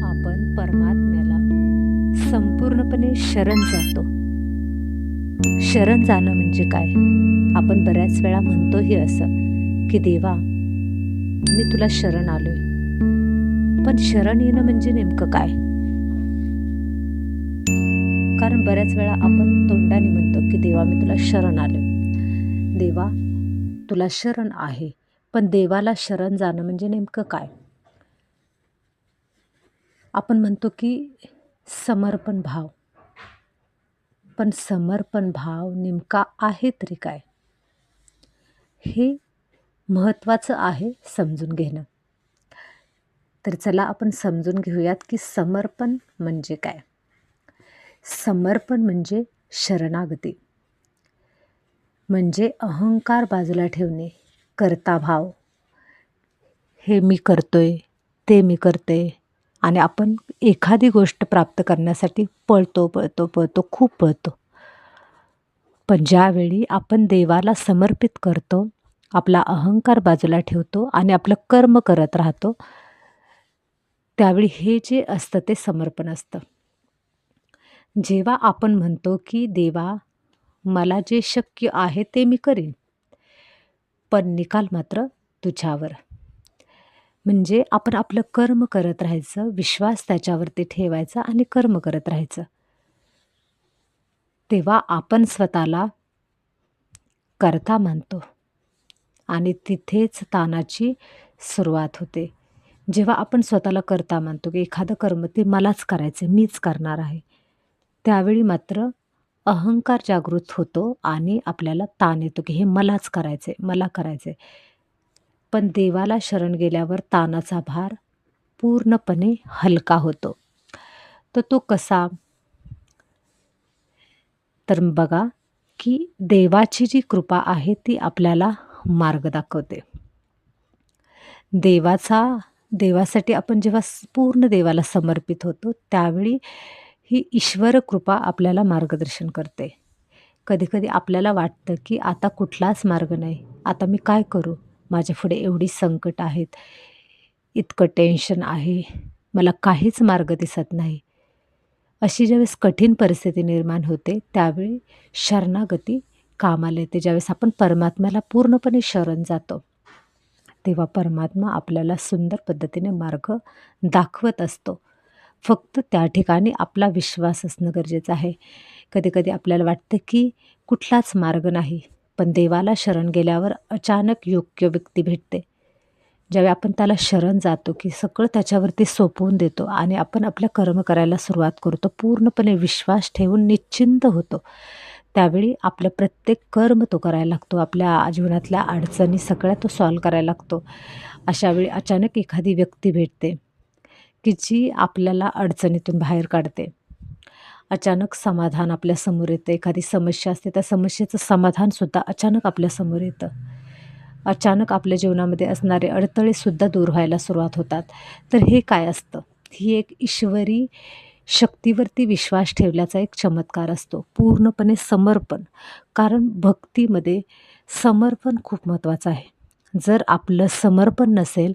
आपण परमात्म्याला संपूर्णपणे शरण जातो. शरण जाणं म्हणजे काय? आपण बऱ्याच वेळा म्हणतोही असं की देवा मी तुला शरण आलोय. पण शरण येणं म्हणजे नेमकं काय? कारण बऱ्याच वेळा आपण तोंडाने म्हणतो की देवा मी तुला शरण आलोय. देवा तुला शरण आहे पण देवाला शरण जाणं म्हणजे नेमकं काय? आपण म्हणतो की समर्पण भाव. पण समर्पण भाव नेमका आहे तरी काय? हे महत्त्वाचं आहे समजून घेणं. तर चला आपण समजून घेऊयात की समर्पण म्हणजे काय? समर्पण म्हणजे शरणागती. म्हणजे अहंकार बाजूला ठेवणे करता भाव. हे मी करतोय ते मी करते आणि आपण एखादी गोष्ट प्राप्त करण्यासाठी पळतो पळतो पळतो खूप पळतो. पण ज्यावेळी आपण देवाला समर्पित करतो आपला अहंकार बाजूला ठेवतो आणि आपलं कर्म करत राहतो त्यावेळी हे जे असतं ते समर्पण असतं. जेव्हा आपण म्हणतो की देवा मला जे शक्य आहे ते मी करीन पण निकाल मात्र तुझ्यावर. म्हणजे आपण आपलं कर्म करत राहायचं विश्वास त्याच्यावरती ठेवायचा आणि कर्म करत राहायचं. तेव्हा आपण स्वतःला करता मानतो आणि तिथेच तानाची सुरुवात होते. जेव्हा आपण स्वतःला करता मानतो की एखादं कर्म ते मलाच करायचं मीच करणार आहे त्यावेळी मात्र अहंकार जागृत होतो आणि आपल्याला ताण येतो की हे मलाच करायचे मला करायचे पण देवाला शरण गेल्यावर तानाचा भार पूर्णपणे हलका होतो. तर तो कसा? तर बघा की देवाची जी कृपा आहे ती आपल्याला मार्ग दाखवते. देवाचा देवासाठी आपण जेव्हा पूर्ण देवाला समर्पित होतो त्यावेळी ही ईश्वर कृपा आपल्याला मार्गदर्शन करते. कधीकधी आपल्याला वाटतं की आता कुठलाच मार्ग नाही. आता मी काय करू? माझ्या पुढे एवढी संकट आहेत इतकं टेन्शन आहे मला काहीच मार्ग दिसत नाही. अशी ज्यावेळेस कठीण परिस्थिती निर्माण होते त्यावेळी शरणागती कामाला येते. ज्यावेळेस आपण परमात्म्याला पूर्णपणे शरण जातो तेव्हा परमात्मा आपल्याला सुंदर पद्धतीने मार्ग दाखवत असतो. फक्त त्या ठिकाणी आपला विश्वास असणं गरजेचं आहे. कधीकधी आपल्याला वाटतं की कुठलाच मार्ग नाही. पण देवाला शरण गेल्यावर अचानक योग्य व्यक्ती भेटते. ज्यावेळी आपण त्याला शरण जातो की सगळं त्याच्यावरती सोपवून देतो आणि आपण आपल्या कर्म करायला सुरुवात करतो पूर्णपणे विश्वास ठेवून निश्चिंत होतो त्यावेळी आपलं प्रत्येक कर्म तो करायला लागतो. आपल्या जीवनातल्या अडचणी सगळ्या तो सॉल्व करायला लागतो. अशावेळी अचानक एखादी व्यक्ती भेटते की जी आपल्याला अडचणीतून बाहेर काढते. अचानक समाधान आपल्यासमोर येतं. एखादी समस्या असते त्या समस्येचं समाधानसुद्धा अचानक आपल्यासमोर येतं. अचानक आपल्या जीवनामध्ये असणारे अडथळेसुद्धा दूर व्हायला सुरुवात होतात. तर हे काय असतं? ही एक ईश्वरी शक्तीवरती विश्वास ठेवल्याचा एक चमत्कार असतो. पूर्णपणे समर्पण. कारण भक्तीमध्ये समर्पण खूप महत्त्वाचं आहे. जर आपलं समर्पण नसेल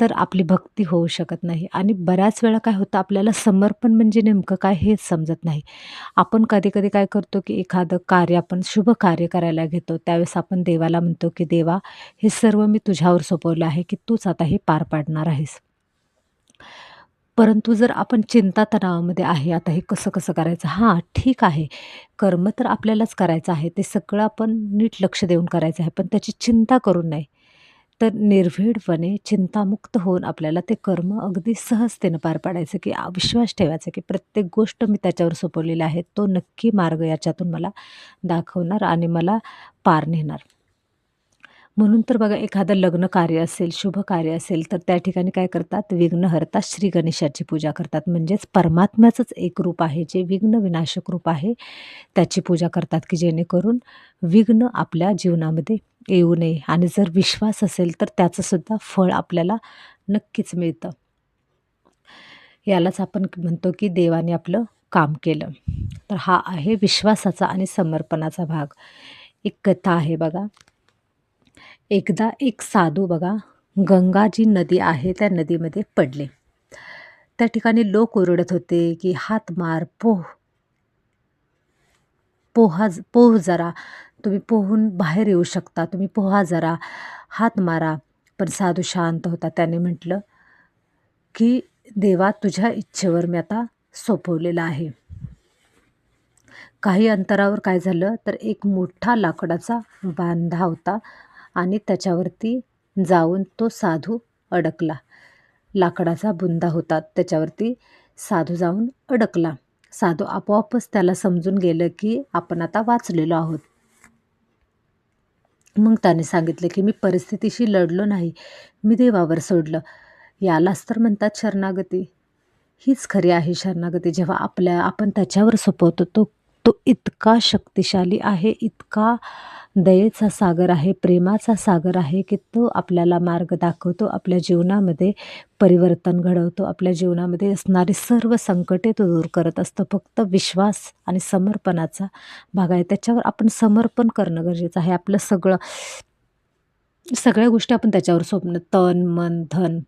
तर आपली भक्ती होऊ शकत नाही. आणि बऱ्याच वेळा काय होतं आपल्याला समर्पण म्हणजे नेमकं काय हेच समजत नाही. आपण कधी कधी काय करतो की एखादं कार्य आपण शुभ कार्य करायला घेतो. त्यावेळेस आपण देवाला म्हणतो की देवा हे सर्व मी तुझ्यावर सोपवलं आहे की तूच आता हे पार पाडणार आहेस. परंतु जर आपण चिंता तणावामध्ये आहे आता हे कसं कसं करायचं? हां ठीक आहे. कर्म तर आपल्यालाच करायचं आहे. ते सगळं आपण नीट लक्ष देऊन करायचं आहे. पण त्याची चिंता करून नाही. तर निर्भीडपणे चिंतामुक्त होऊन आपल्याला ते कर्म अगदी सहजतेनं पार पाडायचं की विश्वास ठेवायचा की प्रत्येक गोष्ट मी त्याच्यावर सोपवलेली आहे. तो नक्की मार्ग याच्यातून मला दाखवणार आणि मला पार नेणार. म्हणून तर बघा एखादं लग्न कार्य असेल शुभ कार्य असेल तर त्या ठिकाणी काय करतात? विघ्नहर्ता श्री गणेशाची पूजा करतात. म्हणजेच परमात्म्याचंच एक रूप आहे जे विघ्न विनाशक रूप आहे. त्याची पूजा करतात की जेणेकरून विघ्न आपल्या जीवनामध्ये येऊ नये. आणि जर विश्वास असेल तर त्याचंसुद्धा फळ आपल्याला नक्कीच मिळतं. यालाच आपण म्हणतो की देवाने आपलं काम केलं. तर हा आहे विश्वासाचा आणि समर्पणाचा भाग. एक कथा आहे बघा. एकदा एक साधू बघा गंगा जी नदी आहे त्या नदीमध्ये पडले. त्या ठिकाणी लोक ओरडत होते की हात मार पोह पोहा पोह जरा तुम्ही पोहून बाहेर येऊ शकता. तुम्ही पोहा जरा हात मारा. पण साधू शांत होता. त्याने म्हटलं की देवा तुझ्या इच्छेवर मी आता सोपवलेला आहे. काही अंतरावर काय झालं तर एक मोठा लाकडाचा बांधा होता आणि त्याच्यावरती जाऊन तो साधू अडकला. लाकडाचा बुंदा होता. त्याच्यावरती साधू जाऊन अडकला. साधू आपोआपच त्याला समजून गेलं की आपण आता वाचलेलो आहोत. मग त्याने सांगितलं की मी परिस्थितीशी लढलो नाही. मी देवावर सोडलं. यालाच तर म्हणतात शरणागती. हीच खरी आहे शरणागती. जेव्हा आपल्या आपण त्याच्यावर सोपवतो तो तो इतका शक्तिशाली आहे इतका दयेचा सागर आहे प्रेमाचा सागर आहे की तो आपल्याला मार्ग दाखवतो आपल्या जीवनामध्ये परिवर्तन घडवतो आपल्या जीवनामध्ये असणारी सर्व संकटे तो दूर करत असतो. फक्त विश्वास आणि समर्पणाचा भाग आहे. त्याच्यावर आपण समर्पण करणं गरजेचं आहे. आपलं सगळं सगळ्या गोष्टी आपण त्याच्यावर सोपणं तन मन धन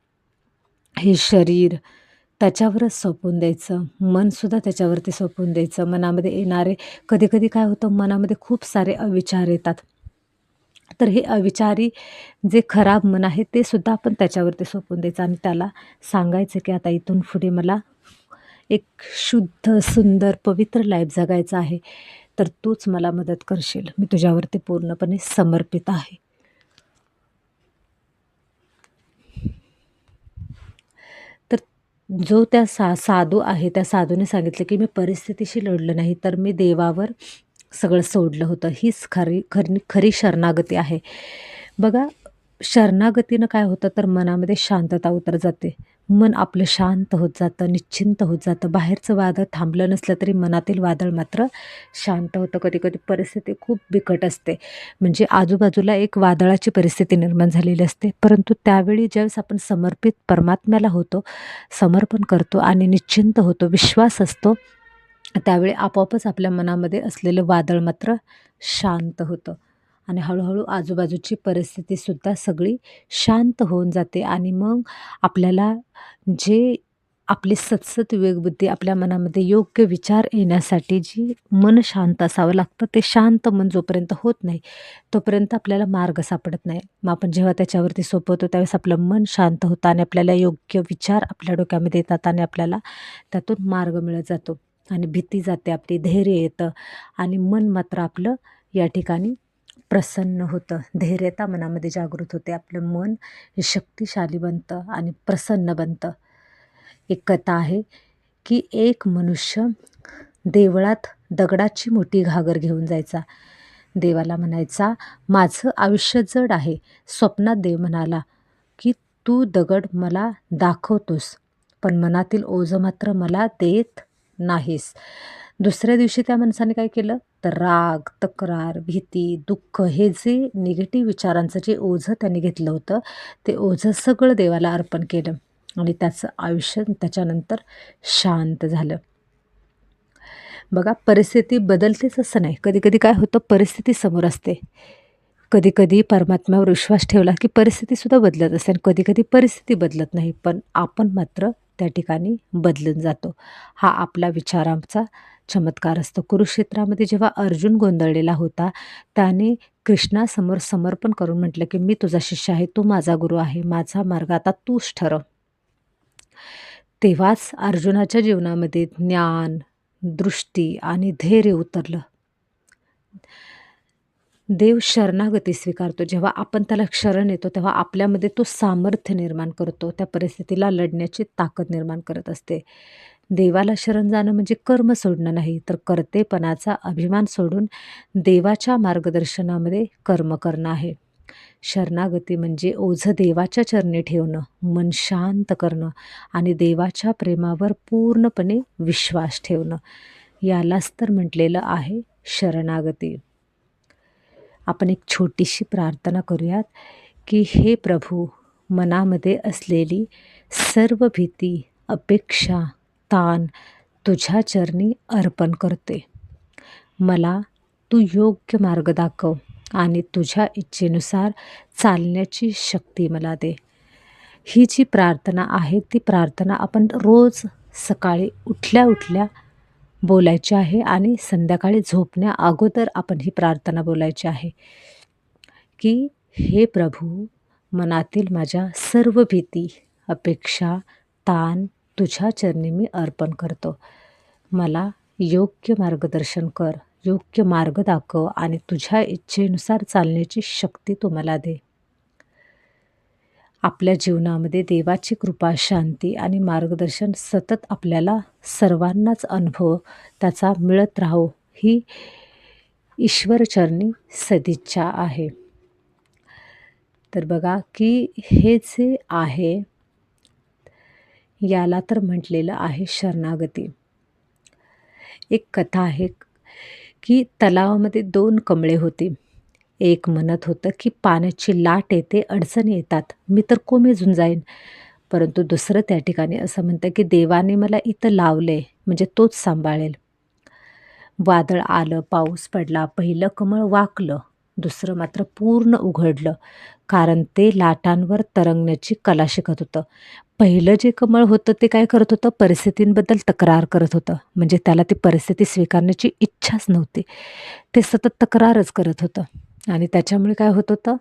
हे शरीर त्याच्यावरच सोपवून द्यायचं. मनसुद्धा त्याच्यावरती सोपवून द्यायचं. मनामध्ये येणारे कधीकधी काय होतं मनामध्ये खूप सारे अविचार येतात. तर हे अविचारी जे खराब मन आहे ते सुद्धा आपण त्याच्यावरती सोपवून द्यायचं. आणि त्याला सांगायचं की आता इथून पुढे मला एक शुद्ध सुंदर पवित्र लाईफ जगायचं आहे. तर तूच मला मदत करशील. मी तुझ्यावरती पूर्णपणे समर्पित आहे तर जो त्या सा साधू आहे त्या साधूने सांगितलं की मी परिस्थितीशी लढलं नाही तर मी देवावर सगळं सोडलं होतं. हीच खरी खरी खरी शरणागती आहे. बघा शरणागतीनं काय होतं तर मनामध्ये शांतता उतर जाते. मन आपलं शांत होत जातं निश्चिंत होत जातं. बाहेरचं वादळ थांबलं नसलं तरी मनातील वादळ मात्र शांत होतं. कधी कधी परिस्थिती खूप बिकट असते. म्हणजे आजूबाजूला एक वादळाची परिस्थिती निर्माण झालेली असते. परंतु त्यावेळी ज्यावेळेस आपण समर्पित परमात्म्याला होतो समर्पण करतो आणि निश्चिंत होतो विश्वास असतो त्यावेळी आपोआपच आपल्या मनामध्ये असलेलं वादळ मात्र शांत होतं. आणि हळूहळू आजूबाजूची परिस्थितीसुद्धा सगळी शांत होऊन जाते आणि मग आपल्याला जे आपली सतसत विवेकबुद्धी आपल्या मनामध्ये योग्य विचार येण्यासाठी जी मन शांत असावं लागतं ते शांत मन जोपर्यंत होत नाही तोपर्यंत आपल्याला मार्ग सापडत नाही. मग आपण जेव्हा त्याच्यावरती सोपवतो त्यावेळेस आपलं मन शांत होतं आणि आपल्याला योग्य विचार आपल्या डोक्यामध्ये येतात आणि आपल्याला त्यातून मार्ग मिळत जातो आणि भीती जाते आपली धैर्य येतं आणि मन मात्र आपलं या ठिकाणी प्रसन्न होतं. धैर्यता मनामध्ये जागृत होते. आपलं मन हे शक्तिशाली बनतं आणि प्रसन्न बनतं. एक कथा आहे की एक मनुष्य देवळात दगडाची मोठी घागर घेऊन जायचा. देवाला म्हणायचा माझं आयुष्य जड आहे. स्वप्नात देव म्हणाला की तू दगड मला दाखवतोस पण मनातील ओझं मात्र मला देत नाहीस. दुसऱ्या दिवशी त्या माणसाने काय केलं? तर राग तक्रार भीती दुःख हे जे निगेटिव्ह विचारांचं जे ओझं त्यांनी घेतलं होतं ते ओझं सगळं देवाला अर्पण केलं आणि त्याचं आयुष्य त्याच्यानंतर शांत झालं. बघा परिस्थिती बदलतेच असं नाही. कधी कधी काय होतं? परिस्थिती समोर असते. कधी कधी परमात्म्यावर विश्वास ठेवला की परिस्थितीसुद्धा बदलत असते आणि कधी कधी परिस्थिती बदलत नाही. पण आपण मात्र त्या ठिकाणी बदलून जातो. हा आपला विचारांचा चमत्कार असतो. कुरुक्षेत्रामध्ये जेव्हा अर्जुन गोंधळलेला होता त्याने कृष्णासमोर समर्पण करून म्हटलं की मी तुझा शिष्य आहे तू माझा गुरु आहे माझा मार्ग आता तूच ठरव. तेव्हाच अर्जुनाच्या जीवनामध्ये ज्ञान दृष्टी आणि धैर्य उतरलं. देव शरणागती स्वीकारतो. जेव्हा आपण त्याला शरण येतो तेव्हा आपल्यामध्ये तो सामर्थ्य निर्माण करतो. त्या परिस्थितीला लढण्याची ताकद निर्माण करत असते. देवाला शरण जाणं म्हणजे कर्म सोडणं नाही तर कर्तेपणाचा अभिमान सोडून देवाच्या मार्गदर्शनामध्ये कर्म करणं आहे. शरणागती म्हणजे ओझं देवाच्या चरणी ठेवणं मन शांत करणं आणि देवाच्या प्रेमावर पूर्णपणे विश्वास ठेवणं. यालाच तर म्हटलेलं आहे शरणागती. आपण एक छोटीशी प्रार्थना करूयात की हे प्रभू मनामध्ये असलेली सर्व भीती अपेक्षा ताण तुझ्या चरणी अर्पण करते. मला तू योग्य मार्ग दाखव आणि तुझ्या इच्छेनुसार चालण्याची शक्ती मला दे. ही जी प्रार्थना आहे ती प्रार्थना आपण रोज सकाळी उठल्या उठल्या बोलायची आहे आणि संध्याकाळी झोपण्या अगोदर आपण ही प्रार्थना बोलायची आहे की हे प्रभू मनातील माझ्या सर्व भीती अपेक्षा ताण तुझ्या चरणी मी अर्पण करतो. मला योग्य मार्गदर्शन कर योग्य मार्ग दाखव आणि तुझ्या इच्छेनुसार चालण्याची शक्ती तू मला दे. आपल्या जीवनामध्ये देवाची कृपा शांती आणि मार्गदर्शन सतत आपल्याला सर्वांनाच अनुभव त्याचा मिळत राहो ही ईश्वरचरणी सदिच्छा आहे. तर बघा की हे जे आहे याला तर म्हटलेलं आहे शरणागती. एक कथा आहे की तलावामध्ये दोन कमळे होती. एक म्हणत होतं की पाण्याची लाट येते अडचणी येतात. मी तर कोमेजून जाईन. परंतु दुसरं त्या ठिकाणी असं म्हणतं की देवाने मला इथं लावले म्हणजे तोच सांभाळेल. वादळ आलं पाऊस पडला पहिलं कमळ वाकलं. दुसरं मात्र पूर्ण उघडलं कारण ते लाटांवर तरंगण्याची कला शिकत होतं. पहिलं जे कमळ होतं ते काय करत होतं? परिस्थितींबद्दल तक्रार करत होतं. म्हणजे त्याला ती परिस्थिती स्वीकारण्याची इच्छाच नव्हती. ते सतत तक्रारच करत होतं. आणि त्याच्यामुळे काय होत होतं?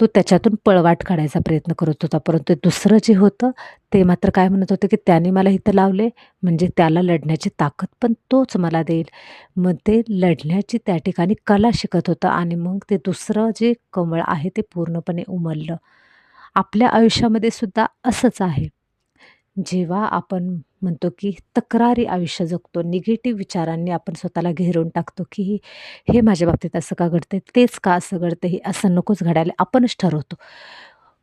तो त्याच्यातून पळवाट काढायचा प्रयत्न करत होता. परंतु दुसरं जे होतं ते मात्र काय म्हणत होतं की त्याने मला इथं लावले म्हणजे त्याला लढण्याची ताकद पण तोच मला देईल. मग ते लढण्याची त्या ठिकाणी कला शिकत होतं आणि मग ते दुसरं जे कमळ आहे ते पूर्णपणे उमललं. आपल्या आयुष्यामध्ये सुद्धा असंच आहे. जेव्हा आपण म्हणतो की तक्रारी आयुष्य जगतो निगेटिव्ह विचारांनी आपण स्वतःला घेरून टाकतो की हे माझ्या बाबतीत असं का घडतं तेच का असं घडतं हे असं नकोच घडायला आपणच ठरवतो.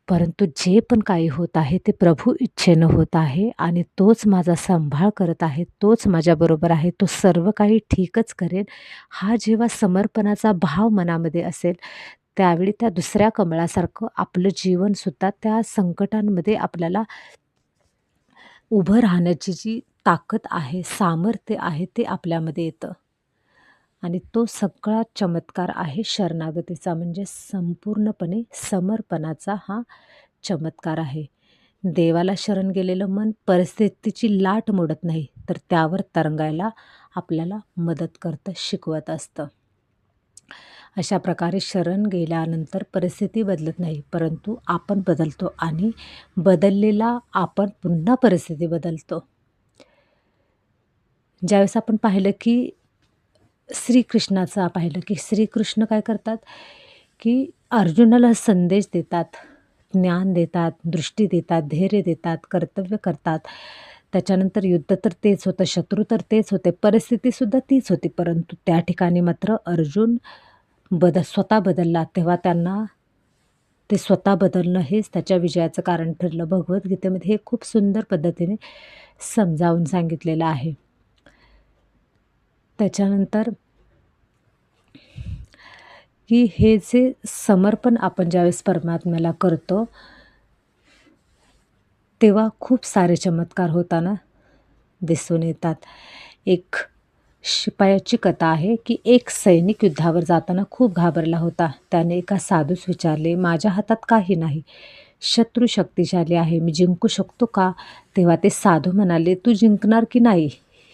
परंतु जे पण काही होत आहे ते प्रभू इच्छेनं होत आहे आणि तोच माझा सांभाळ करत आहे तोच माझ्याबरोबर आहे तो सर्व काही ठीकच करेल. हा जेव्हा समर्पणाचा भाव मनामध्ये असेल त्यावेळी त्या दुसऱ्या कमळासारखं आपलं जीवनसुद्धा त्या संकटांमध्ये आपल्याला उभं राहण्याची जी ताकद आहे सामर्थ्य आहे ते आपल्यामध्ये येतं. आणि तो सगळा चमत्कार आहे शरणागतीचा म्हणजे संपूर्णपणे समर्पणाचा हा चमत्कार आहे. देवाला शरण गेलेलं मन परिस्थितीची लाट मोडत नाही तर त्यावर तरंगायला आपल्याला मदत करतं शिकवत असतं. अशा प्रकारे शरण गेल्यानंतर परिस्थिती बदलत नाही. परंतु आपण बदलतो आणि बदललेला आपण पुन्हा परिस्थिती बदलतो. ज्यावेळेस आपण पाहिलं की श्रीकृष्णाचं पाहिलं की श्रीकृष्ण काय करतात? की अर्जुनाला संदेश देतात ज्ञान देतात दृष्टी देतात धैर्य देतात कर्तव्य करतात. त्याच्यानंतर युद्ध तर तेच होतं शत्रू तर तेच होते परिस्थितीसुद्धा तीच होती. परंतु त्या ठिकाणी मात्र अर्जुन बदल स्वतः बदलला तेव्हा त्यांना ते स्वतः बदलणं हेच त्याच्या विजयाचं कारण ठरलं. भगवद्गीतेमध्ये हे खूप सुंदर पद्धतीने समजावून सांगितलेलं आहे. त्याच्यानंतर की हे जे समर्पण आपण ज्यावेळेस परमात्म्याला करतो तेव्हा खूप सारे चमत्कार होताना दिसून येतात. एक शिपायाची कथा आहे की एक सैनिक युद्धावर जाताना खूप घाबरला होता. त्याने एका साधूस विचारले माझ्या हातात काही नाही. शत्रू शक्तिशाली आहे. मी जिंकू शकतो का? तेव्हा ते साधू म्हणाले तू जिंकणार की नाही?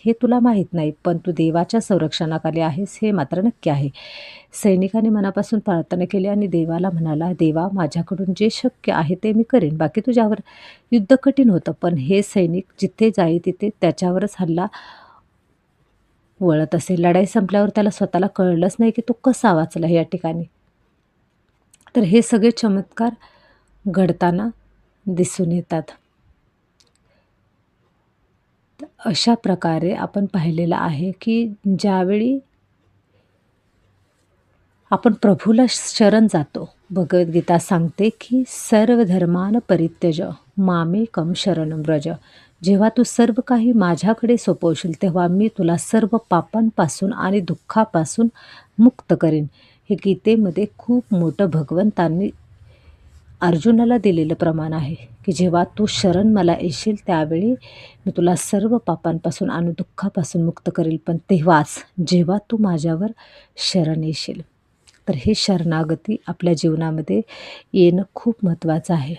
हे तुला माहीत नाही पण तू देवाच्या संरक्षणाखाली आहेस हे मात्र नक्की आहे. सैनिकाने मनापासून प्रार्थना केली आणि देवाला म्हणाला देवा माझ्याकडून जे शक्य आहे ते मी करेन. बाकी तुझ्यावर युद्ध कठीण होतं पण हे सैनिक जिथे जाई तिथे त्याच्यावरच हल्ला वळत असे लढाई संपल्यावर त्याला स्वतःला कळलंच नाही की तो कसा वाचला या ठिकाणी. तर हे सगळे चमत्कार घडताना दिसून येतात. अशा प्रकारे आपण पाहिलेलं आहे की ज्यावेळी आपण प्रभूला शरण जातो भगवद्गीता सांगते की सर्व धर्मान परित्यज मामेकम शरण व्रज. जेव्हा तू सर्व काही माझ्याकडे सोपवशील तेव्हा मी तुला सर्व पापांपासून आणि दुःखापासून मुक्त करेन. हे गीतेमध्ये खूप मोठं भगवंतांनी अर्जुनाला दिलेलं प्रमाण आहे की जेव्हा तू शरण मला येशील त्यावेळी मी तुला सर्व पापांपासून आणि दुःखापासून मुक्त करेल. पण तेव्हाच जेव्हा तू माझ्यावर शरण येशील. तर हे शरणागती आपल्या जीवनामध्ये येणं खूप महत्त्वाचं आहे.